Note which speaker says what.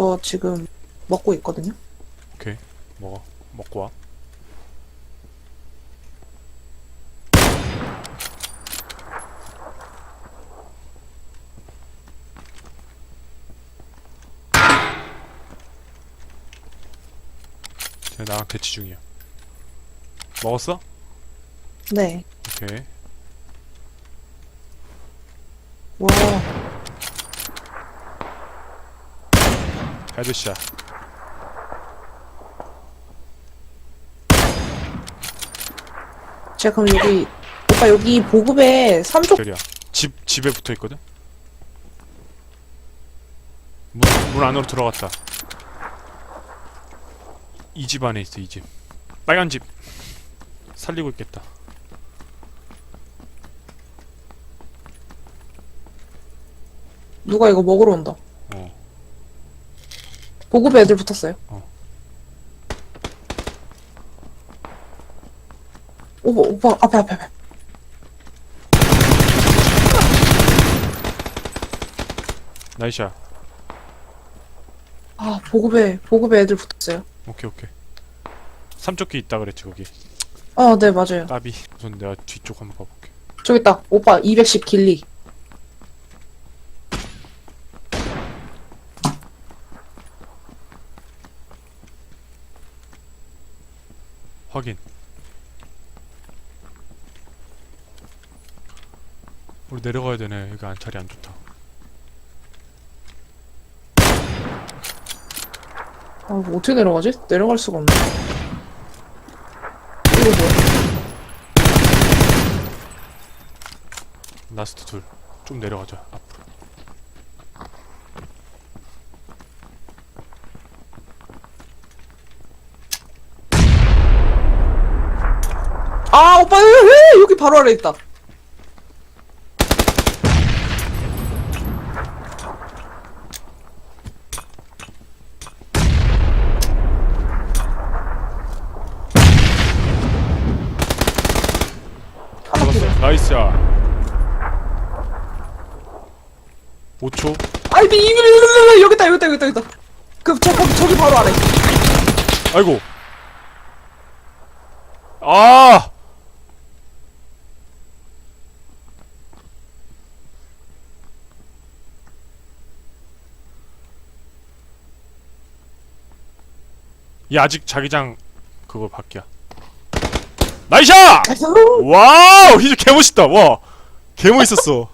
Speaker 1: 저 지금 먹고 있거든요.
Speaker 2: 오케이 먹어 먹고 와 쟤 나랑 대치 중이야 먹었어?
Speaker 1: 네.
Speaker 2: 오케이
Speaker 1: 와,
Speaker 2: 헤드샷
Speaker 1: 제가 그럼 여기 오빠 여기 보급에 3쪽
Speaker 2: 저리야 집 집에 붙어 있거든? 문, 문 안으로 들어갔다. 이 집 안에 있어 이집. 빨간 집. 살리고 있겠다.
Speaker 1: 누가 이거 먹으러 온다.
Speaker 2: 어
Speaker 1: 보급에 애들 붙었어요.
Speaker 2: 어.
Speaker 1: 오빠 오빠 앞에 앞에 앞에.
Speaker 2: 나이샤
Speaker 1: 아 보급에 보급에 애들 붙었어요.
Speaker 2: 오케이 오케이 삼쪽기 있다 그랬지 거기
Speaker 1: 아 네 맞아요.
Speaker 2: 까비 우선 내가 뒤쪽 한번 가볼게
Speaker 1: 저기 있다. 오빠 210 길리.
Speaker 2: 확인 우리 내려가야 되네 여기 안 자리 안 좋다
Speaker 1: 아 이거 어떻게 내려가지? 내려갈 수가 없네. 이거 뭐야?
Speaker 2: 라스트 둘 좀 내려가자 앞으로
Speaker 1: 아 오빠 왜, 왜? 여기 바로 아래 있다.
Speaker 2: 잡았어 나이스 야 5초.
Speaker 1: 아이 이 이- 여기 있다 여기 있다 여기 있다 여기 있다. 그저 거기 저기 바로 아래.
Speaker 2: 아이고. 아 이 아직 자기장 그거 밖이야. 나이샤. 와우! 히즈 개멋있다. 와. 개멋있었어